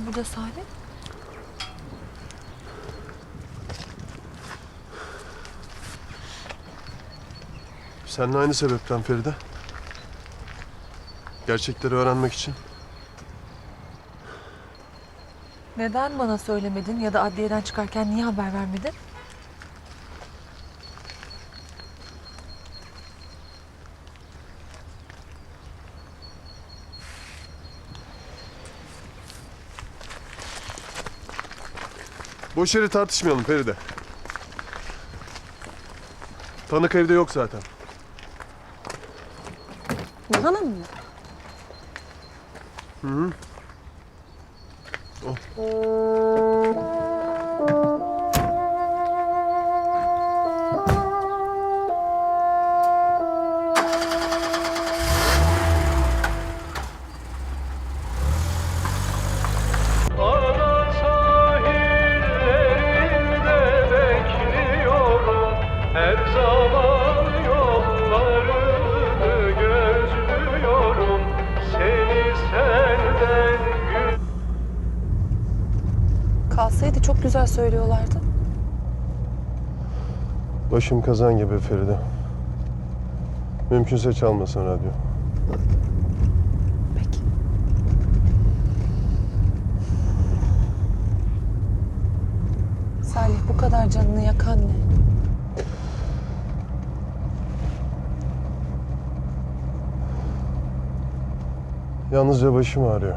Var burada Salih? Seninle aynı sebepten Feride. Gerçekleri öğrenmek için. Neden bana söylemedin ya da adliyeden çıkarken niye haber vermedin? Boş yere tartışmayalım Feride. Tanık evde yok zaten. Nihan Hanım mı? Hı hı. Ana Kalsaydı çok güzel söylüyorlardı. Başım kazan gibi Feride. Mümkünse çalmasın radyo. Peki. Salih bu kadar canını yakan ne? Yalnızca başım ağrıyor.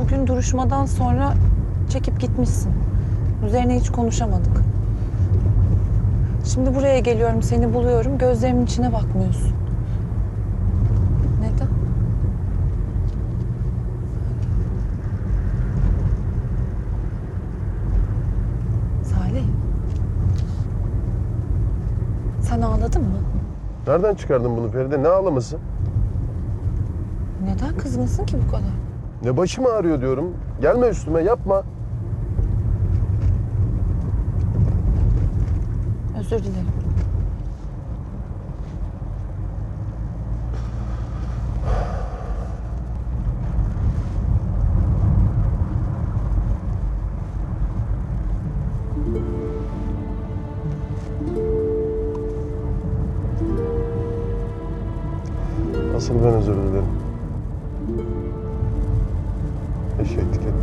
Bugün duruşmadan sonra çekip gitmişsin. Üzerine hiç konuşamadık. Şimdi buraya geliyorum, seni buluyorum. Gözlerimin içine bakmıyorsun. Neden? Salih. Sen ağladın mı? Nereden çıkardın bunu Feride? Ne ağlaması? Neden kızgınsın ki bu kadar? Ne başım ağrıyor diyorum. Gelme üstüme yapma. Özür dilerim. Asıl ben özür dilerim. Ettim.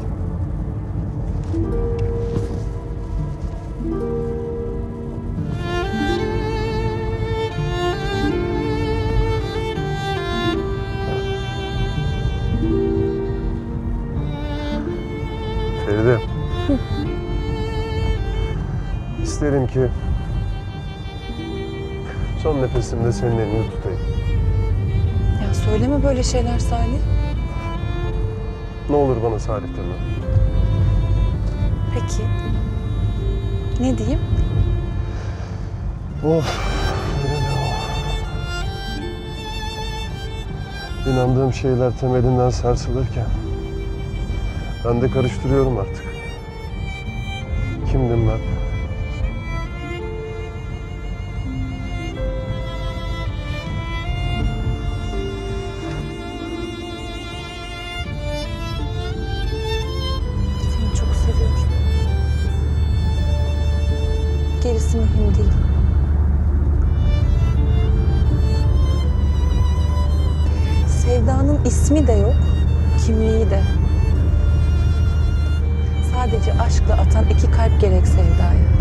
Feride. İsterim ki son nefesimde senin elini tutayım. Ya söyleme böyle şeyler Salih. Ne olur bana Salih deme. Peki. Ne diyeyim? Of. İnandığım şeyler temelinden sarsılırken ben de karıştırıyorum artık. Kimdim ben? Gerisi mühim değil. Sevdanın ismi de yok, kimliği de. Sadece aşkla atan iki kalp gerek sevdaya.